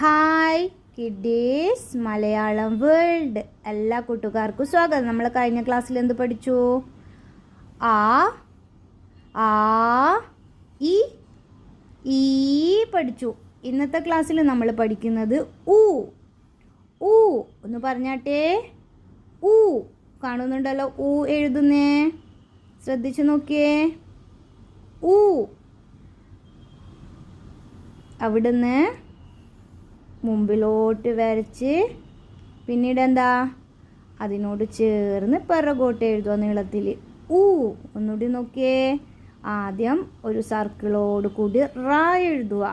Hi kiddies Malayalam world എല്ലാ കൂട്ടുകാർക്കും സ്വാഗതം. നമ്മൾ കഴിഞ്ഞ ക്ലാസ്സിൽ എന്ത് പഠിച്ചു? ആ ആ ഇ ഈ പഠിച്ചു. ഇന്നത്തെ ക്ലാസ്സിൽ നമ്മൾ പഠിക്കുന്നത് ഊ ഊ ഒന്ന് പറഞ്ഞാട്ടെ ഊ. കാണുന്നുണ്ടല്ലോ ഊ എഴുതുന്നേ. ശ്രദ്ധിച്ചു നോക്കിയേ. ഊ. അവിടുന്ന് മുമ്പിലോട്ട് വരച്ച് പിന്നീട് എന്താ അതിനോട് ചേർന്ന് പിറകോട്ട് എഴുതുക നീളത്തിൽ ഊ ഒന്നുകൂടി നോക്കിയേ. ആദ്യം ഒരു സർക്കിളോട് കൂടി റാ എഴുതുക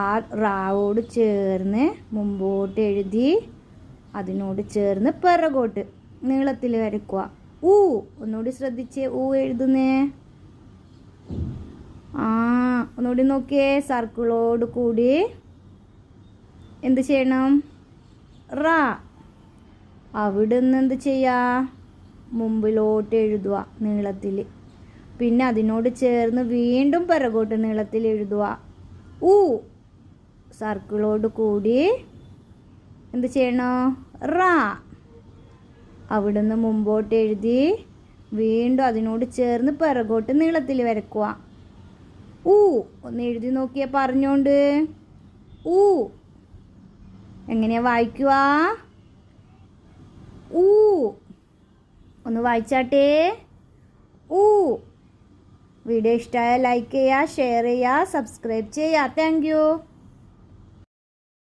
ആ റാവോട് ചേർന്ന് മുമ്പോട്ട് എഴുതി അതിനോട് ചേർന്ന് പിറകോട്ട് നീളത്തിൽ വരയ്ക്കുക ഊ ഒന്നുകൂടി ശ്രദ്ധിച്ച് ഊ എഴുതുന്നേ. ആ ഒന്നുകൂടി നോക്കിയേ. സർക്കിളോട് കൂടി എന്ത് ചെയ്യണം? റ. അവിടുന്ന് എന്ത് ചെയ്യുക മുമ്പിലോട്ട് എഴുതുക നീളത്തിൽ. പിന്നെ അതിനോട് ചേർന്ന് വീണ്ടും പിറകോട്ട് നീളത്തിൽ എഴുതുക ഊ. സർക്കിളോട് കൂടി എന്ത് ചെയ്യണം? റ. അവിടുന്ന് മുമ്പോട്ട് എഴുതി വീണ്ടും അതിനോട് ചേർന്ന് പിറകോട്ട് നീളത്തിൽ വരക്കുക ഊ. ഒന്ന് എഴുതി നോക്കിയാൽ പറഞ്ഞോണ്ട്. ഊ. എങ്ങനെയാ വായിക്കുക ഊ. ഒന്ന് വായിച്ചാട്ടെ. ഊ. വീഡിയോ ഇഷ്ടമായ ലൈക്ക് ചെയ്യുക ഷെയർ ചെയ്യുക സബ്സ്ക്രൈബ് ചെയ്യുക. Thank you